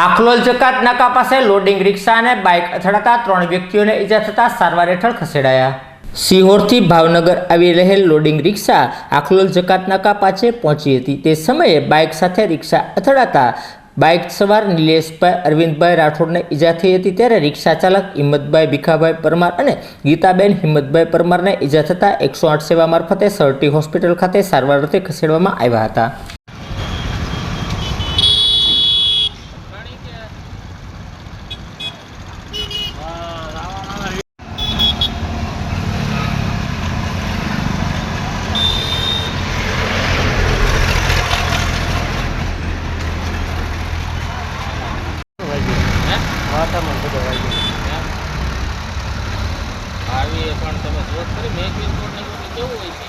આખલોલ જકાત નાકા પાસે લોડિંગ રિક્ષા અને બાઇક અથડાતા ત્રણ વ્યક્તિઓને ઈજા થતા સારવાર હેઠળ ખસેડાયા. સિહોરથી ભાવનગર આવી રહેલ લોડિંગ રિક્ષા આખલોલ જકાત નાકા પાસે પહોંચી હતી. તે સમયે બાઇક સાથે રિક્ષા અથડાતા બાઇક સવાર નિલેશભાઈ, અરવિંદભાઈ રાઠોડને ઈજા થઈ હતી ત્યારે રિક્ષા ચાલક હિંમતભાઈ ભીખાભાઈ પરમાર અને ગીતાબેન હિંમતભાઈ પરમારને ઈજા થતાં એકસો આઠ સેવા મારફતે સરટી હોસ્પિટલ ખાતે સારવાર અર્થે ખસેડવામાં આવ્યા હતા. વાતાવરણ બધું વાગી આવી પણ તમે જોત કરી મેં કેવું હોય છે.